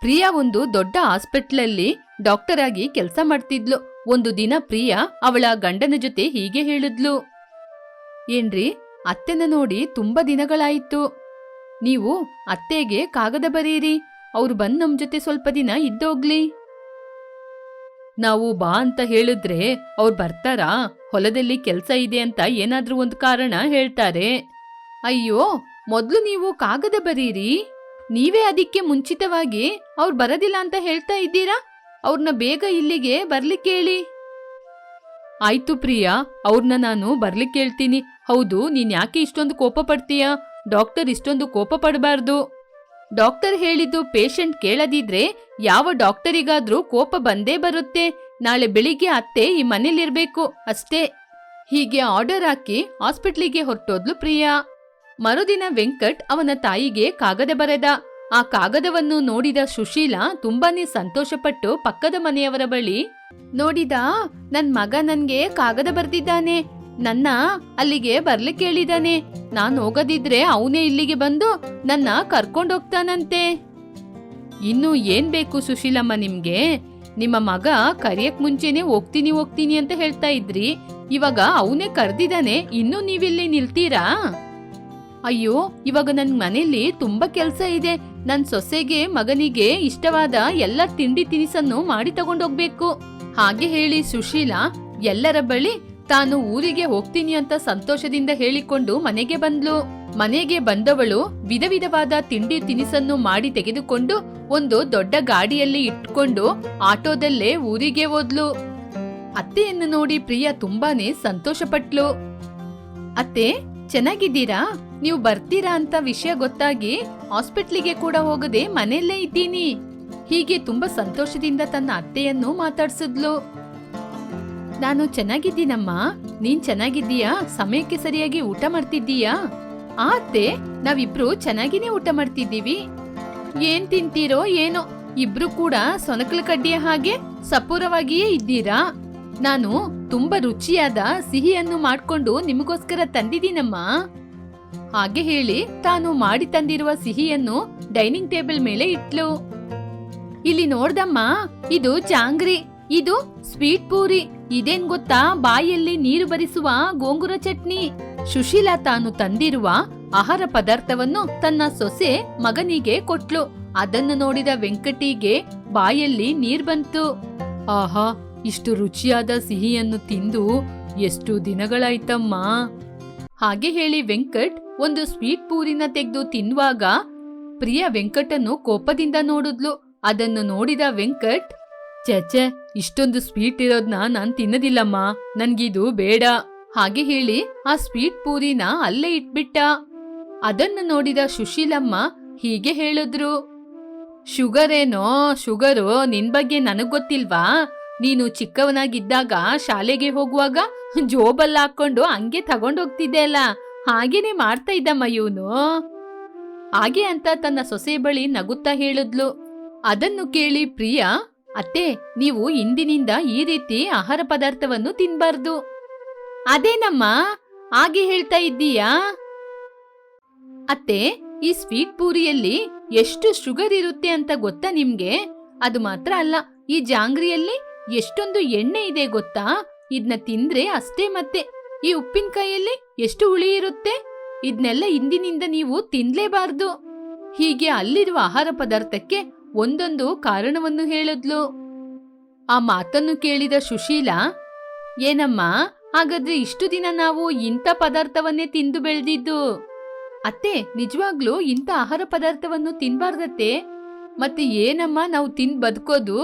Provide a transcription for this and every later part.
ಪ್ರಿಯಾ ಒಂದು ದೊಡ್ಡ ಹಾಸ್ಪಿಟ್ಲಲ್ಲಿ ಡಾಕ್ಟರ್ ಆಗಿ ಕೆಲಸ ಮಾಡ್ತಿದ್ಲು. ಒಂದು ದಿನ ಪ್ರಿಯಾ ಅವಳ ಗಂಡನ ಜೊತೆ ಹೀಗೆ ಹೇಳಿದ್ಲು. ಏನ್ರಿ, ಅತ್ತೆನ ನೋಡಿ ತುಂಬಾ ದಿನಗಳಾಯಿತು. ನೀವು ಅತ್ತೆಗೆ ಕಾಗದ ಬರೀರಿ, ಅವ್ರು ಬಂದ್ ನಮ್ ಜೊತೆ ಸ್ವಲ್ಪ ದಿನ ಇದ್ದೋಗ್ಲಿ. ನಾವು ಬಾ ಅಂತ ಹೇಳಿದ್ರೆ ಅವ್ರು ಬರ್ತಾರಾ? ಹೊಲದಲ್ಲಿ ಕೆಲಸ ಇದೆ ಅಂತ ಏನಾದ್ರೂ ಒಂದು ಕಾರಣ ಹೇಳ್ತಾರೆ. ಅಯ್ಯೋ, ಮೊದ್ಲು ನೀವು ಕಾಗದ ಬರೀರಿ. ನೀವೇ ಅದಕ್ಕೆ ಮುಂಚಿತವಾಗಿ ಅವ್ರು ಬರೋದಿಲ್ಲ ಅಂತ ಹೇಳ್ತಾ ಇದ್ದೀರಾ? ಅವ್ರನ್ನ ಬೇಗ ಇಲ್ಲಿಗೆ ಬರ್ಲಿಕ್ಕೆ ಹೇಳಿ. ಆಯ್ತು ಪ್ರಿಯಾ ಅವ್ರನ್ನ ನಾನು ಬರ್ಲಿಕ್ಕೆ ಹೇಳ್ತೀನಿ. ಹೌದು, ನೀನ್ ಯಾಕೆ ಇಷ್ಟೊಂದು ಕೋಪ ಪಡ್ತೀಯ? ಡಾಕ್ಟರ್ ಇಷ್ಟೊಂದು ಕೋಪ ಪಡಬಾರ್ದು. ಡಾಕ್ಟರ್ ಹೇಳಿದ್ದು ಪೇಷಂಟ್ ಕೇಳದಿದ್ರೆ ಯಾವ ಡಾಕ್ಟರಿಗಾದ್ರೂ ಕೋಪ ಬಂದೇ ಬರುತ್ತೆ. ನಾಳೆ ಬೆಳಿಗ್ಗೆ ಅತ್ತೆ ಈ ಮನೇಲಿರ್ಬೇಕು, ಅಷ್ಟೇ. ಹೀಗೆ ಆರ್ಡರ್ ಹಾಕಿ ಹಾಸ್ಪಿಟ್ಲಿಗೆ ಹೊರಟೋದ್ಲು ಪ್ರಿಯಾ. ಮರುದಿನ ವೆಂಕಟ್ ಅವನ ತಾಯಿಗೆ ಕಾಗದ ಬರೆದ. ಆ ಕಾಗದವನ್ನು ನೋಡಿದ ಸುಶೀಲ ತುಂಬಾನೇ ಸಂತೋಷಪಟ್ಟು ಪಕ್ಕದ ಮನೆಯವರ ಬಳಿ, ನೋಡಿದ ನನ್ ಮಗ ನನ್ಗೆ ಕಾಗದ ಬರ್ದಿದ್ದಾನೆ, ನನ್ನ ಅಲ್ಲಿಗೆ ಬರ್ಲಿಕ್ಕೆ ಹೇಳಿದಾನೆ ನಾನ್ ಹೋಗದಿದ್ರೆ ಅವನೇ ಇಲ್ಲಿಗೆ ಬಂದು ನನ್ನ ಕರ್ಕೊಂಡೋಗ್ತಾನಂತೆ ಇನ್ನು ಏನ್ ಬೇಕು ಸುಶೀಲಮ್ಮ ನಿಮ್ಗೆ? ನಿಮ್ಮ ಮಗ ಕರಿಯಕ್ ಮುಂಚೆನೆ ಹೋಗ್ತೀನಿ ಹೋಗ್ತೀನಿ ಅಂತ ಹೇಳ್ತಾ ಇದ್ರಿ, ಇವಾಗ ಅವನೇ ಕರ್ದಿದ್ದಾನೆ ಇನ್ನು ನೀವಿಲ್ಲಿ ನಿಲ್ತೀರಾ? ಅಯ್ಯೋ, ಇವಾಗ ನನ್ ಮನೇಲಿ ತುಂಬಾ ಕೆಲ್ಸ ಇದೆ ನನ್ ಸೊಸೆಗೆ, ಮಗನಿಗೆ ಇಷ್ಟವಾದ ಎಲ್ಲ ತಿಂಡಿ ತಿನಿಸನ್ನು ಮಾಡಿ ತಗೊಂಡೋಗ್ಬೇಕು. ಹಾಗೆ ಹೇಳಿ ಸುಶೀಲಾ, ಎಲ್ಲರ ಬಳಿ ತಾನು ಊರಿಗೆ ಹೋಗ್ತೀನಿ ಅಂತ ಸಂತೋಷದಿಂದ ಹೇಳಿಕೊಂಡು ಮನೆಗೆ ಬಂದ್ಲು. ಮನೆಗೆ ಬಂದವಳು ವಿಧ ವಿಧವಾದ ತಿಂಡಿ ತಿನಿಸನ್ನು ಮಾಡಿ ತೆಗೆದುಕೊಂಡು ಒಂದು ದೊಡ್ಡ ಗಾಡಿಯಲ್ಲಿ ಇಟ್ಕೊಂಡು ಆಟೋದಲ್ಲೇ ಊರಿಗೆ ಹೋದ್ಲು. ಅತ್ತೆಯನ್ನು ನೋಡಿ ಪ್ರಿಯಾ ತುಂಬಾನೇ ಸಂತೋಷಪಟ್ಲು. ಅತ್ತೆ ಚೆನ್ನಾಗಿದ್ದೀರಾ? ನೀವು ಬರ್ತೀರಾ ಅಂತ ವಿಷಯ ಗೊತ್ತಾಗಿ ಹಾಸ್ಪಿಟ್ಲಿಗೆ ಕೂಡ ಹೋಗದೆ ಮನೆಯಲ್ಲೇ ಇದ್ದೀನಿ. ಹೀಗೆ ತುಂಬಾ ಸಂತೋಷದಿಂದ ತನ್ನ ಅತ್ತೆಯನ್ನು ಮಾತಾಡ್ಸಿದ್ಲು. ನಾನು ಚೆನ್ನಾಗಿದ್ದೀನಮ್ಮ. ನೀನ್ ಚೆನ್ನಾಗಿದ್ದೀಯಾ? ಸಮಯಕ್ಕೆ ಸರಿಯಾಗಿ ಊಟ ಮಾಡ್ತಿದ್ದೀಯಾ? ಆ ಅತ್ತೆ, ನಾವಿಬ್ರು ಚೆನ್ನಾಗಿನೇ ಊಟ ಮಾಡ್ತಿದ್ದೀವಿ. ಏನ್ ತಿಂತೀರೋ ಏನೋ, ಇಬ್ರು ಕೂಡ ಸೊನಕಲ ಕಡ್ಡಿಯ ಹಾಗೆ ಸಪೂರವಾಗಿಯೇ ಇದ್ದೀರಾ? ನಾನು ತುಂಬಾ ರುಚಿಯಾದ ಸಿಹಿಯನ್ನು ಮಾಡ್ಕೊಂಡು ನಿಮಗೋಸ್ಕರ ತಂದಿದ್ದೀನಮ್ಮ. ಹಾಗೆ ಹೇಳಿ ತಾನು ಮಾಡಿ ತಂದಿರುವ ಸಿಹಿಯನ್ನು ಡೈನಿಂಗ್ ಟೇಬಲ್ ಮೇಲೆ ಇಟ್ಲು. ಇಲ್ಲಿ ನೋಡ್ದಮ್ಮ, ಇದು ಜಾಂಗ್ರಿ ಇದು ಸ್ವೀಟ್ ಪೂರಿ, ಇದೇನ್ ಗೊತ್ತಾ ಬಾಯಲ್ಲಿ ನೀರು ಬರಿಸುವ ಗೋಂಗುರ ಚಟ್ನಿ. ಸುಶೀಲಾ ತಾನು ತಂದಿರುವ ಆಹಾರ ಪದಾರ್ಥವನ್ನು ತನ್ನ ಸೊಸೆ ಮಗನಿಗೆ ಕೊಟ್ಲು. ಅದನ್ನು ನೋಡಿದ ವೆಂಕಟಿಗೆ ಬಾಯಲ್ಲಿ ನೀರ್ ಬಂತು. ಆಹಾ ಇಷ್ಟು ರುಚಿಯಾದ ಸಿಹಿಯನ್ನು ತಿಂದು ಎಷ್ಟು ದಿನಗಳಾಯ್ತಮ್ಮ? ಹಾಗೆ ಹೇಳಿ ವೆಂಕಟ್ ಒಂದು ಸ್ವೀಟ್ ಪೂರಿನ ತೆಗೆದು ತಿನ್ನುವಾಗ ಪ್ರಿಯ ವೆಂಕಟನ್ನು ಕೋಪದಿಂದ ನೋಡಿದ್ಲು. ಅದನ್ನು ನೋಡಿದ ವೆಂಕಟ್ ಚಚೆ ಇಷ್ಟೊಂದು ಸ್ವೀಟ್ ಇರೋದ್ನ ನಾನ್ ತಿನ್ನದಿಲ್ಲಮ್ಮ, ನನ್ಗಿದು ಬೇಡ. ಹಾಗೆ ಹೇಳಿ ಆ ಸ್ವೀಟ್ ಪೂರಿನ ಅಲ್ಲೇ ಇಟ್ಬಿಟ್ಟ. ಅದನ್ನು ನೋಡಿದ ಸುಶೀಲಮ್ಮ ಹೀಗೆ ಹೇಳಿದ್ರು ಶುಗರ್ ಏನೋ ಶುಗರು ನಿನ್ ಬಗ್ಗೆ ನನಗ್ ಗೊತ್ತಿಲ್ವಾ? ನೀನು ಚಿಕ್ಕವನಾಗಿದ್ದಾಗ ಶಾಲೆಗೆ ಹೋಗುವಾಗ ಜೋಬಲ್ ಹಾಕೊಂಡು ಹಂಗೆ ತಗೊಂಡೋಗ್ತಿದ್ದೆ ಅಲ್ಲ ಹಾಗೇನೆ ಮಾಡ್ತಾ ಇದ್ದಮ್ಮ ಇವನು ಹಾಗೆ ಅಂತ ತನ್ನ ಸೊಸೆ ಬಳಿ ನಗುತ್ತಾ ಹೇಳಿದ್ಲು. ಅದನ್ನು ಕೇಳಿ ಪ್ರಿಯಾ, ಅತ್ತೆ, ನೀವು ಇಂದಿನಿಂದ ಈ ರೀತಿ ಆಹಾರ ಪದಾರ್ಥವನ್ನು ತಿನ್ಬಾರ್ದು. ಅದೇನಮ್ಮ? ಹಾಗೆ ಹೇಳ್ತಾ ಇದ್ದೀಯಾ? ಅತ್ತೆ, ಈ ಸ್ವೀಟ್ ಪೂರಿಯಲ್ಲಿ ಎಷ್ಟು ಶುಗರ್ ಇರುತ್ತೆ ಅಂತ ಗೊತ್ತಾ ನಿಮ್ಗೆ? ಅದು ಮಾತ್ರ ಅಲ್ಲ, ಈ ಜಾಂಗ್ರಿಯಲ್ಲಿ ಎಷ್ಟೊಂದು ಎಣ್ಣೆ ಇದೆ ಗೊತ್ತಾ? ಇದ್ನ ತಿಂದ್ರೆ ಅಷ್ಟೇ ಮತ್ತೆ. ಈ ಉಪ್ಪಿನಕಾಯಲ್ಲಿ ಎಷ್ಟು ಹುಳಿ ಇರುತ್ತೆ? ಇದ್ನೆಲ್ಲ ಇಂದಿನಿಂದ ನೀವು ತಿನ್ಲೇಬಾರ್ದು. ಹೀಗೆ ಅಲ್ಲಿರುವ ಆಹಾರ ಪದಾರ್ಥಕ್ಕೆ ಒಂದೊಂದು ಕಾರಣವನ್ನು ಹೇಳಿದ್ಲು. ಆ ಮಾತನ್ನು ಕೇಳಿದ ಸುಶೀಲ, ಏನಮ್ಮ, ಹಾಗಾದ್ರೆ ಇಷ್ಟು ದಿನ ನಾವು ಇಂಥ ಪದಾರ್ಥವನ್ನೇ ತಿಂದು ಬೆಳೆದಿದ್ದು? ಅತ್ತೆ, ನಿಜವಾಗ್ಲೂ ಇಂಥ ಆಹಾರ ಪದಾರ್ಥವನ್ನು ತಿನ್ಬಾರ್ದತ್ತೆ. ಮತ್ತೆ ಏನಮ್ಮ ನಾವು ತಿಂದು ಬದುಕೋದು?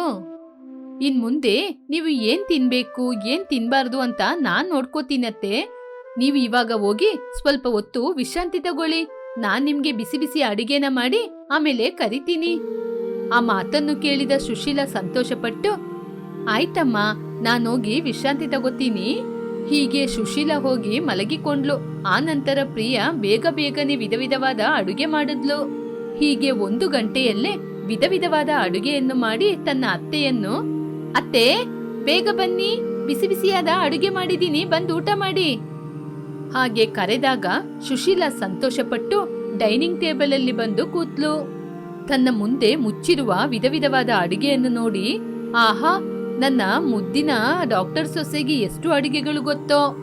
ಇನ್ ಮುಂದೆ ನೀವು ಏನ್ ತಿನ್ಬೇಕು, ಏನ್ ತಿನ್ಬಾರ್ದು ಅಂತ ನಾನ್ ನೋಡ್ಕೋತೀನತ್ತೆ. ನೀವು ಇವಾಗ ಹೋಗಿ ಸ್ವಲ್ಪ ಹೊತ್ತು ವಿಶ್ರಾಂತಿ ತಗೊಳ್ಳಿ. ನಾನ್ ನಿಮ್ಗೆ ಬಿಸಿ ಬಿಸಿ ಅಡಿಗೆನ ಮಾಡಿ ಆಮೇಲೆ ಕರಿತೀನಿ. ಆ ಮಾತನ್ನು ಕೇಳಿದ ಸುಶೀಲಾ ಸಂತೋಷಪಟ್ಟು, ಆಯ್ತಮ್ಮ ನಾನೋಗಿ ವಿಶ್ರಾಂತಿ ತಗೋತೀನಿ. ಹೀಗೆ ಸುಶೀಲಾ ಹೋಗಿ ಮಲಗಿಕೊಂಡ್ಲು. ಆ ನಂತರ ಪ್ರಿಯ ಬೇಗ ಬೇಗನೆ ವಿಧ ವಿಧವಾದ ಅಡುಗೆ ಮಾಡಿದ್ಲು. ಹೀಗೆ ಒಂದು ಗಂಟೆಯಲ್ಲೇ ವಿಧ ವಿಧವಾದ ಅಡುಗೆಯನ್ನು ಮಾಡಿ ತನ್ನ ಅತ್ತೆಯನ್ನು ಅತ್ತೆ, ಬೇಗ ಬನ್ನಿ. ಬಿಸಿ ಬಿಸಿಯಾದ ಅಡುಗೆ ಮಾಡಿದೀನಿ ಬಂದು ಊಟ ಮಾಡಿ. ಹಾಗೆ ಕರೆದಾಗ ಸುಶೀಲಾ ಸಂತೋಷಪಟ್ಟು ಡೈನಿಂಗ್ ಟೇಬಲ್ ಅಲ್ಲಿ ಬಂದು ಕೂತ್ಲು. ತನ್ನ ಮುಂದೆ ಮುಚ್ಚಿರುವ ವಿಧ ವಿಧವಾದ ಅಡುಗೆಯನ್ನು ನೋಡಿ, ಆಹಾ, ನನ್ನ ಮುದ್ದಿನ ಡಾಕ್ಟರ್ ಸೊಸೆಗೆ ಎಷ್ಟು ಅಡುಗೆಗಳು ಗೊತ್ತೋ?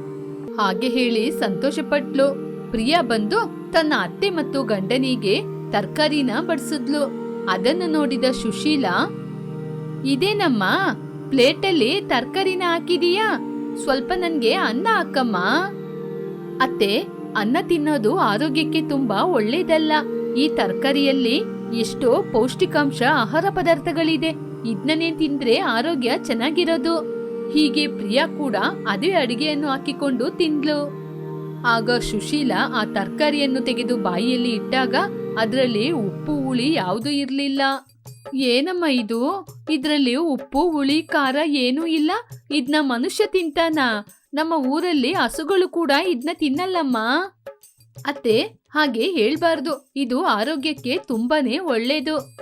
ಹಾಗೆ ಹೇಳಿ ಸಂತೋಷಪಟ್ಲು. ಪ್ರಿಯಾ ಬಂದು ತನ್ನ ಅತ್ತೆ ಮತ್ತು ಗಂಡನಿಗೆ ತರಕಾರಿನ ಬಡಿಸಿದ್ಲು. ಅದನ್ನು ನೋಡಿದ ಸುಶೀಲಾ ಇದೇನಮ್ಮ ಪ್ಲೇಟಲ್ಲಿ ತರಕಾರಿನ ಹಾಕಿದೀಯಾ? ಸ್ವಲ್ಪ ನನ್ಗೆ ಅನ್ನ ಹಾಕಮ್ಮ. ಅತ್ತೆ, ಅನ್ನ ತಿನ್ನೋದು ಆರೋಗ್ಯಕ್ಕೆ ತುಂಬಾ ಒಳ್ಳೇದಲ್ಲ. ಈ ತರಕಾರಿಯಲ್ಲಿ ಎಷ್ಟೋ ಪೌಷ್ಟಿಕಾಂಶ ಆಹಾರ ಪದಾರ್ಥಗಳಿದೆ. ಇದನ್ನೇ ತಿಂದ್ರೆ ಆರೋಗ್ಯ ಚೆನ್ನಾಗಿರೋದು. ಹೀಗೆ ಪ್ರಿಯಾ ಕೂಡ ಅದೇ ಅಡಿಗೆಯನ್ನು ಹಾಕಿಕೊಂಡು ತಿಂದ್ಲು. ಆಗ ಸುಶೀಲ ಆ ತರಕಾರಿಯನ್ನು ತೆಗೆದು ಬಾಯಿಯಲ್ಲಿ ಇಟ್ಟಾಗ ಅದರಲ್ಲಿ ಉಪ್ಪು, ಹುಳಿ ಯಾವುದೂ ಇರ್ಲಿಲ್ಲ. ಏನಮ್ಮ ಇದು? ಇದ್ರಲ್ಲಿ ಉಪ್ಪು, ಹುಳಿ, ಖಾರ ಏನೂ ಇಲ್ಲ. ಇದನ್ನ ಮನುಷ್ಯ ತಿಂತಾನ. ನಮ್ಮ ಊರಲ್ಲಿ ಹಸುಗಳು ಕೂಡ ಇದನ್ನ ತಿನ್ನಲ್ಲಮ್ಮ. ಅತ್ತೆ, ಹಾಗೆ ಹೇಳ್ಬಾರ್ದು. ಇದು ಆರೋಗ್ಯಕ್ಕೆ ತುಂಬಾನೇ ಒಳ್ಳೇದು.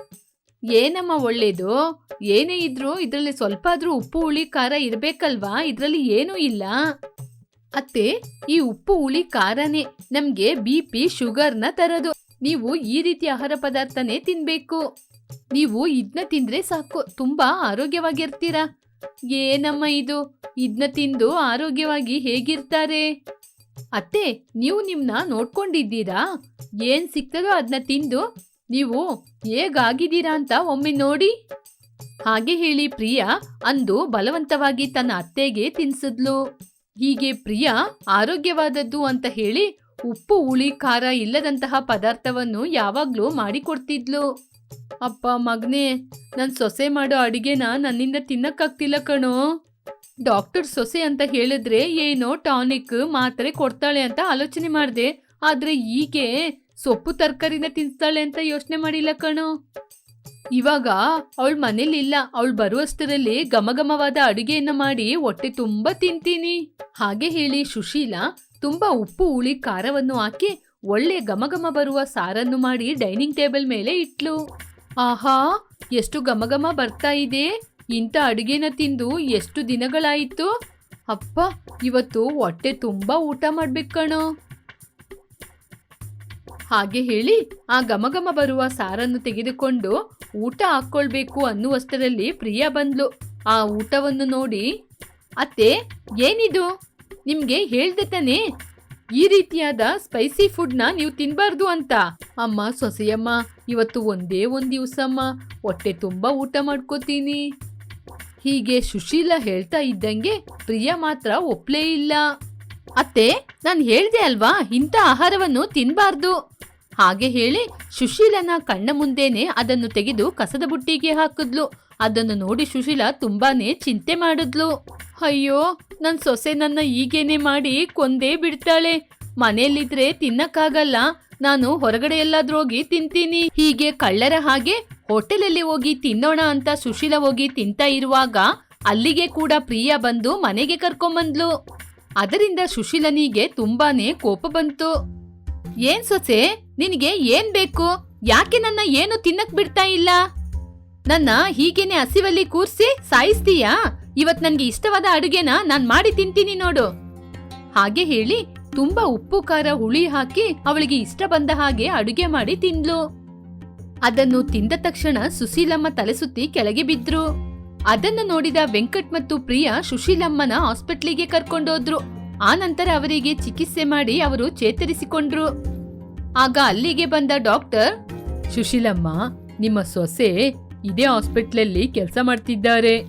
ಏನಮ್ಮ ಒಳ್ಳೇದು? ಏನೇ ಇದ್ರು ಇದರಲ್ಲಿ ಸ್ವಲ್ಪ ಆದ್ರೂ ಉಪ್ಪು, ಹುಳಿ, ಖಾರ ಇರ್ಬೇಕಲ್ವಾ? ಇದರಲ್ಲಿ ಏನೂ ಇಲ್ಲ. ಅತ್ತೆ, ಈ ಉಪ್ಪು, ಹುಳಿ, ಖಾರನೇ ನಮ್ಗೆ ಬಿ ಪಿ ಶುಗರ್ನ ತರೋದು. ನೀವು ಈ ರೀತಿ ಆಹಾರ ಪದಾರ್ಥನೇ ತಿನ್ಬೇಕು. ನೀವು ಇದನ್ನ ತಿಂದ್ರೆ ಸಾಕು, ತುಂಬಾ ಆರೋಗ್ಯವಾಗಿರ್ತೀರಾ? ಏನಮ್ಮ ಇದು? ಇದನ್ನ ತಿಂದು ಆರೋಗ್ಯವಾಗಿ ಹೇಗಿರ್ತಾರೆ? ಅತ್ತೆ, ನೀವು ನಿಮ್ನ ನೋಡ್ಕೊಂಡಿದ್ದೀರಾ? ಏನ್ ಸಿಕ್ತದೋ ಅದನ್ನ ತಿಂದು ನೀವು ಹೇಗಾಗಿದ್ದೀರಾ ಅಂತ ಒಮ್ಮೆ ನೋಡಿ. ಹಾಗೆ ಹೇಳಿ ಪ್ರಿಯಾ ಅಂದು ಬಲವಂತವಾಗಿ ತನ್ನ ಅತ್ತೆಗೆ ತಿನ್ಸಿದ್ಲು. ಹೀಗೆ ಪ್ರಿಯಾ ಆರೋಗ್ಯವಾದದ್ದು ಅಂತ ಹೇಳಿ ಉಪ್ಪು, ಹುಳಿ, ಖಾರ ಇಲ್ಲದಂತಹ ಪದಾರ್ಥವನ್ನು ಯಾವಾಗ್ಲೂ ಮಾಡಿಕೊಡ್ತಿದ್ಲು. ಅಪ್ಪ ಮಗನೇ, ನಾನು ಸೊಸೆ ಮಾಡೋ ಅಡಿಗೆನ ನನ್ನಿಂದ ತಿನ್ನಕ್ಕಾಗ್ತಿಲ್ಲ ಕಣೋ. ಡಾಕ್ಟರ್ ಸೊಸೆ ಅಂತ ಹೇಳಿದ್ರೆ ಏನೋ ಟಾನಿಕ್ ಮಾತ್ರೆ ಕೊಡ್ತಾಳೆ ಅಂತ ಆಲೋಚನೆ ಮಾಡಿದೆ. ಆದ್ರೆ ಈಗ ಸೊಪ್ಪು ತರಕಾರಿನ ತಿನ್ಸ್ತಾಳೆ ಅಂತ ಯೋಚನೆ ಮಾಡಿಲ್ಲ ಕಣೋ. ಇವಾಗ ಅವಳ ಮನೇಲಿಲ್ಲ ಅವಳು ಬರುವಷ್ಟರಲ್ಲಿ ಗಮಗಮವಾದ ಅಡುಗೆಯನ್ನು ಮಾಡಿ ಹೊಟ್ಟೆ ತುಂಬಾ ತಿಂತೀನಿ. ಹಾಗೆ ಹೇಳಿ ಸುಶೀಲ ತುಂಬಾ ಉಪ್ಪು, ಹುಳಿ, ಖಾರವನ್ನು ಹಾಕಿ ಒಳ್ಳೆ ಗಮಗಮ ಬರುವ ಸಾರನ್ನು ಮಾಡಿ ಡೈನಿಂಗ್ ಟೇಬಲ್ ಮೇಲೆ ಇಟ್ಲು. ಆಹಾ, ಎಷ್ಟು ಘಮಘಮ ಬರ್ತಾ ಇದೆ. ಇಂಥ ಅಡುಗೆನ ತಿಂದು ಎಷ್ಟು ದಿನಗಳಾಯಿತು. ಅಪ್ಪ, ಇವತ್ತು ಹೊಟ್ಟೆ ತುಂಬಾ ಊಟ ಮಾಡ್ಬೇಕು ಕಣೋ. ಹಾಗೆ ಹೇಳಿ ಆ ಗಮಗಮ ಬರುವ ಸಾರನ್ನು ತೆಗೆದುಕೊಂಡು ಊಟ ಹಾಕ್ಕೊಳ್ಬೇಕು ಅನ್ನುವಷ್ಟರಲ್ಲಿ ಪ್ರಿಯಾ ಬಂದ್ಲು. ಆ ಊಟವನ್ನು ನೋಡಿ, ಅತ್ತೆ, ಏನಿದು? ನಿಮ್ಗೆ ಹೇಳ್ದೆ ತಾನೇ ಈ ರೀತಿಯಾದ ಸ್ಪೈಸಿ ಫುಡ್ನ ನೀವು ತಿನ್ನಬಾರ್ದು ಅಂತ. ಅಮ್ಮ, ಸೊಸೆಯಮ್ಮ, ಇವತ್ತು ಒಂದೇ ಒಂದು ದಿವಸಮ್ಮ. ಹೊಟ್ಟೆ ತುಂಬಾ ಊಟ ಮಾಡ್ಕೋತೀನಿ. ಹೀಗೆ ಸುಶೀಲ ಹೇಳ್ತಾ ಇದ್ದಂಗೆ ಪ್ರಿಯಾ ಮಾತ್ರ ಒಪ್ಲೇ ಇಲ್ಲ. ಅತ್ತೆ, ನಾನು ಹೇಳ್ದೆ ಅಲ್ವಾ, ಇಂಥ ಆಹಾರವನ್ನು ತಿನ್ನಬಾರ್ದು ಹಾಗೆ ಹೇಳಿ ಸುಶೀಲನ ಕಣ್ಣ ಮುಂದೇನೆ ಅದನ್ನು ತೆಗೆದು ಕಸದ ಬುಟ್ಟಿಗೆ ಹಾಕಿದ್ಲು. ಅದನ್ನು ನೋಡಿ ಸುಶೀಲ ತುಂಬಾನೇ ಚಿಂತೆ ಮಾಡಿದ್ಲು. ಅಯ್ಯೋ ನನ್ನ ಸೊಸೆ ನನ್ನ ಈಗೇನೆ ಮಾಡಿ ಕೊಂದೇ ಬಿಡ್ತಾಳೆ. ಮನೆಯಲ್ಲಿದ್ರೆ ತಿನ್ನಕ್ಕಾಗಲ್ಲ. ನಾನು ಹೊರಗಡೆ ಎಲ್ಲಾದ್ರೂ ಹೋಗಿ ತಿಂತೀನಿ. ಹೀಗೆ ಕಳ್ಳರ ಹಾಗೆ ಹೋಟೆಲಲ್ಲಿ ಹೋಗಿ ತಿನ್ನೋಣ ಅಂತ ಸುಶೀಲ ಹೋಗಿ ತಿಂತಾ ಇರುವಾಗ ಅಲ್ಲಿಗೆ ಕೂಡ ಪ್ರಿಯಾ ಬಂದು ಮನೆಗೆ ಕರ್ಕೊಂಬಂದ್ಲು. ಅದರಿಂದ ಸುಶೀಲನಿಗೆ ತುಂಬಾನೇ ಕೋಪ ಬಂತು. ಏನ್ ಸೊಸೆ, ನಿನಗೆ ಏನ್ ಬೇಕು? ಯಾಕೆ ನನ್ನ ಏನು ತಿನ್ನಕ್ ಬಿಡ್ತಾ ಇಲ್ಲ? ನನ್ನ ಹೀಗೇನೆ ಹಸಿವಲ್ಲಿ ಕೂರ್ಸಿ ಸಾಯಿಸ್ತೀಯಾ? ಇವತ್ ನನ್ಗೆ ಇಷ್ಟವಾದ ಅಡುಗೆನ ನಾನ್ ಮಾಡಿ ತಿಂತೀನಿ ನೋಡು. ಹಾಗೆ ಹೇಳಿ ತುಂಬಾ ಉಪ್ಪು, ಖಾರ, ಹುಳಿ ಹಾಕಿ ಅವಳಿಗೆ ಇಷ್ಟ ಬಂದ ಹಾಗೆ ಅಡುಗೆ ಮಾಡಿ ತಿಂದ್ಲು. ಅದನ್ನು ತಿಂದ ತಕ್ಷಣ ಸುಶೀಲಮ್ಮ ತಲೆ ಸುತ್ತಿ ಕೆಳಗೆ ಬಿದ್ರು. ಅದನ್ನು ನೋಡಿದ ವೆಂಕಟ್ ಮತ್ತು ಪ್ರಿಯಾ ಸುಶೀಲಮ್ಮನ ಹಾಸ್ಪಿಟ್ಲಿಗೆ ಕರ್ಕೊಂಡೋದ್ರು. ಆ ನಂತರ ಅವರಿಗೆ ಚಿಕಿತ್ಸೆ ಮಾಡಿ ಅವರು ಚೇತರಿಸಿಕೊಂಡ್ರು. ಆಗ ಅಲ್ಲಿಗೆ ಬಂದ ಡಾಕ್ಟರ್, ಸುಶೀಲಮ್ಮ, ನಿಮ್ಮ ಸೊಸೆ ಇದೇ ಹಾಸ್ಪಿಟ್ಲಲ್ಲಿ ಕೆಲಸ ಮಾಡ್ತಿದ್ದಾರೆ.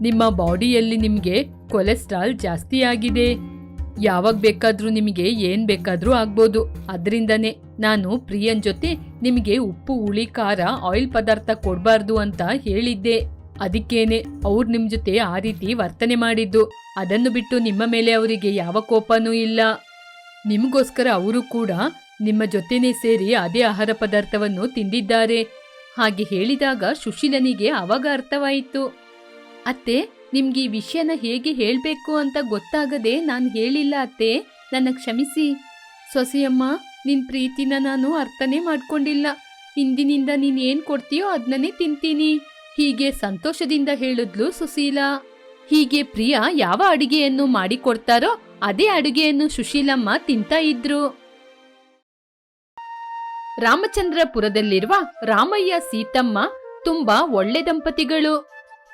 ನಿಮ್ಮ ಬಾಡಿಯಲ್ಲಿ ನಿಮಗೆ ಕೊಲೆಸ್ಟ್ರಾಲ್ ಜಾಸ್ತಿ ಆಗಿದೆ. ಯಾವಾಗ ಬೇಕಾದರೂ ನಿಮಗೆ ಏನ್ ಬೇಕಾದರೂ ಆಗ್ಬೋದು. ಅದರಿಂದನೇ ನಾನು ಪ್ರಿಯನ್ ಜೊತೆ ನಿಮಗೆ ಉಪ್ಪು, ಹುಳಿ, ಖಾರ, ಆಯಿಲ್ ಪದಾರ್ಥ ಕೊಡಬಾರ್ದು ಅಂತ ಹೇಳಿದ್ದೆ. ಅದಕ್ಕೇನೆ ಅವ್ರು ನಿಮ್ಮ ಜೊತೆ ಆ ರೀತಿ ವರ್ತನೆ ಮಾಡಿದ್ದು. ಅದನ್ನು ಬಿಟ್ಟು ನಿಮ್ಮ ಮೇಲೆ ಅವರಿಗೆ ಯಾವ ಕೋಪನೂ ಇಲ್ಲ. ನಿಮಗೋಸ್ಕರ ಅವರು ಕೂಡ ನಿಮ್ಮ ಜೊತೆನೇ ಸೇರಿ ಅದೇ ಆಹಾರ ಪದಾರ್ಥವನ್ನು ತಿಂದಿದ್ದಾರೆ. ಹಾಗೆ ಹೇಳಿದಾಗ ಸುಶೀಲನಿಗೆ ಅವಾಗ ಅರ್ಥವಾಯಿತು. ಅತ್ತೆ, ನಿಮ್ಗೆ ಈ ವಿಷಯನ ಹೇಗೆ ಹೇಳಬೇಕು ಅಂತ ಗೊತ್ತಾಗದೆ ನಾನು ಹೇಳಿಲ್ಲ ಅತ್ತೆ. ನನ್ನ ಕ್ಷಮಿಸಿ. ಸೊಸೆಯಮ್ಮ, ನಿನ್ ಪ್ರೀತಿನ ನಾನು ಅರ್ಥನೇ ಮಾಡ್ಕೊಂಡಿಲ್ಲ. ಇಂದಿನಿಂದ ನೀನ್ ಏನ್ ಕೊಡ್ತೀಯೋ ಅದನ್ನೇ ತಿಂತೀನಿ. ಹೀಗೆ ಸಂತೋಷದಿಂದ ಹೇಳಿದ್ಲು ಸುಶೀಲ. ಹೀಗೆ ಪ್ರಿಯಾ ಯಾವ ಅಡಿಗೆಯನ್ನು ಮಾಡಿಕೊಡ್ತಾರೋ ಅದೇ ಅಡುಗೆಯನ್ನು ಸುಶೀಲಮ್ಮ ತಿಂತಾ ಇದ್ರು. ರಾಮಚಂದ್ರಪುರದಲ್ಲಿರುವ ರಾಮಯ್ಯ ಸೀತಮ್ಮ ತುಂಬಾ ಒಳ್ಳೆ ದಂಪತಿಗಳು.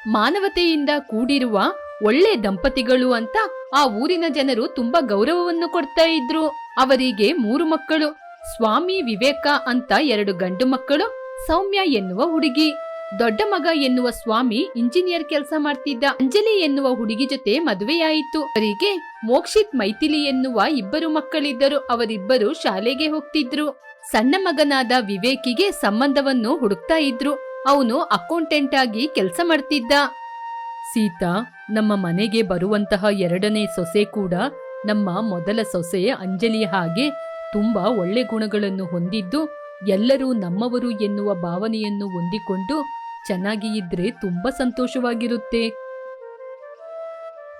ಮಾನವತೆಯಿಂದ ಕೂಡಿರುವ ಒಳ್ಳೆ ದಂಪತಿಗಳು ಅಂತ ಆ ಊರಿನ ಜನರು ತುಂಬಾ ಗೌರವವನ್ನು ಕೊಡ್ತಾ ಇದ್ರು. ಅವರಿಗೆ ಮೂರು ಮಕ್ಕಳು, ಸ್ವಾಮಿ ವಿವೇಕ ಅಂತ ಎರಡು ಗಂಡು ಮಕ್ಕಳು, ಸೌಮ್ಯ ಎನ್ನುವ ಹುಡುಗಿ. ದೊಡ್ಡ ಮಗ ಎನ್ನುವ ಸ್ವಾಮಿ ಇಂಜಿನಿಯರ್ ಕೆಲಸ ಮಾಡ್ತಿದ್ದ. ಅಂಜಲಿ ಎನ್ನುವ ಹುಡುಗಿ ಜೊತೆ ಮದುವೆಯಾಯಿತು. ಅವರಿಗೆ ಮೋಕ್ಷಿತ್ ಮೈಥಿಲಿ ಎನ್ನುವ ಇಬ್ಬರು ಮಕ್ಕಳಿದ್ದರು. ಅವರಿಬ್ಬರು ಶಾಲೆಗೆ ಹೋಗ್ತಿದ್ರು. ಸಣ್ಣ ಮಗನಾದ ವಿವೇಕಿಗೆ ಸಂಬಂಧವನ್ನು ಹುಡುಕ್ತಾ ಇದ್ರು. ಅವನು ಅಕೌಂಟೆಂಟ್ ಆಗಿ ಕೆಲಸ ಮಾಡ್ತಿದ್ದ. ಸೀತಾ, ನಮ್ಮ ಮನೆಗೆ ಬರುವಂತಹ ಎರಡನೇ ಸೊಸೆ ಕೂಡ ನಮ್ಮ ಮೊದಲ ಸೊಸೆ ಅಂಜಲಿ ಹಾಗೆ ತುಂಬಾ ಒಳ್ಳೆ ಗುಣಗಳನ್ನು ಹೊಂದಿದ್ದು, ಎಲ್ಲರೂ ನಮ್ಮವರು ಎನ್ನುವ ಭಾವನೆಯನ್ನು ಹೊಂದಿಕೊಂಡು ಚೆನ್ನಾಗಿ ಇದ್ರೆ ತುಂಬಾ ಸಂತೋಷವಾಗಿರುತ್ತೆ.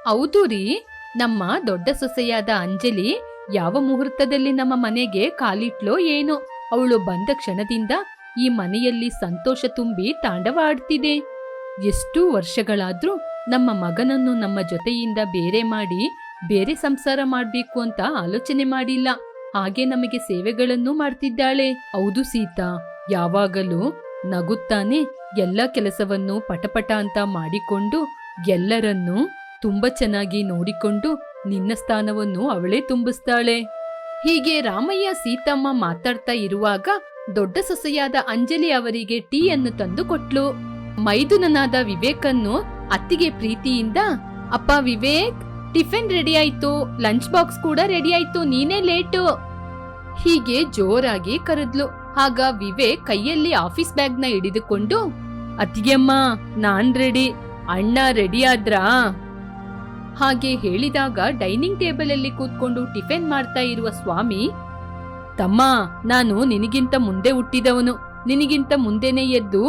ಹೌದು ರೀ, ನಮ್ಮ ದೊಡ್ಡ ಸೊಸೆಯಾದ ಅಂಜಲಿ ಯಾವ ಮುಹೂರ್ತದಲ್ಲಿ ನಮ್ಮ ಮನೆಗೆ ಕಾಲಿಟ್ಲೋ ಏನೋ, ಅವಳು ಬಂದ ಕ್ಷಣದಿಂದ ಈ ಮನೆಯಲ್ಲಿ ಸಂತೋಷ ತುಂಬಿ ತಾಂಡವ ಆಡ್ತಿದೆ ಎಷ್ಟು ವರ್ಷಗಳಾದ್ರೂ ನಮ್ಮ ಮಗನನ್ನು ನಮ್ಮ ಜೊತೆಯಿಂದ ಬೇರೆ ಮಾಡಿ, ಬೇರೆ ಸಂಸಾರ ಮಾಡಬೇಕು ಅಂತ ಆಲೋಚನೆ ಮಾಡಿಲ್ಲ. ಹಾಗೆ ನಮಗೆ ಸೇವೆಗಳನ್ನು ಮಾಡ್ತಿದ್ದಾಳೆ. ಹೌದು ಸೀತಾ, ಯಾವಾಗಲೂ ನಗುತ್ತಾನೆ, ಎಲ್ಲ ಕೆಲಸವನ್ನು ಪಟಪಟ ಅಂತ ಮಾಡಿಕೊಂಡು ಎಲ್ಲರನ್ನೂ ತುಂಬಾ ಚೆನ್ನಾಗಿ ನೋಡಿಕೊಂಡು ನಿನ್ನ ಸ್ಥಾನವನ್ನು ಅವಳೇ ತುಂಬಿಸ್ತಾಳೆ. ಹೀಗೆ ರಾಮಯ್ಯ ಸೀತಮ್ಮ ಮಾತಾಡ್ತಾ ಇರುವಾಗ ದೊಡ್ಡ ಸೊಸೆಯಾದ ಅಂಜಲಿ ಅವರಿಗೆ ಟೀ ಅನ್ನು ತಂದು ಕೊಟ್ಲು. ಮೈದುನನಾದ ವಿವೇಕನ್ನು ಅತ್ತಿಗೆ ಪ್ರೀತಿಯಿಂದ, ಅಪ್ಪ ವಿವೇಕ್, ಟಿಫಿನ್ ರೆಡಿ ಆಯ್ತು, ಲಂಚ್ ಬಾಕ್ಸ್ ಕೂಡ ರೆಡಿ ಆಯ್ತು, ನೀನೇ ಲೇಟು. ಹೀಗೆ ಜೋರಾಗಿ ಕರೆದ್ಲು. ಆಗ ವಿವೇಕ್ ಕೈಯಲ್ಲಿ ಆಫೀಸ್ ಬ್ಯಾಗ್ನ ಹಿಡಿದುಕೊಂಡು ಅತ್ತಿಗೆಮ್ಮ ನಾನ್ ರೆಡಿ, ಅಣ್ಣ ರೆಡಿ ಆದ್ರಾ? ಹಾಗೆ ಹೇಳಿದಾಗ ಡೈನಿಂಗ್ ಟೇಬಲ್ ಅಲ್ಲಿ ಕೂತ್ಕೊಂಡು ಟಿಫಿನ್ ಮಾಡ್ತಾ ಇರುವ ಸ್ವಾಮಿ, ತಮ್ಮ, ನಾನು ನಿನಗಿಂತ ಮುಂದೆ ಹುಟ್ಟಿದವನು. ನಿನಗಿಂತ ಮುಂದೆನೆ ಎದ್ದು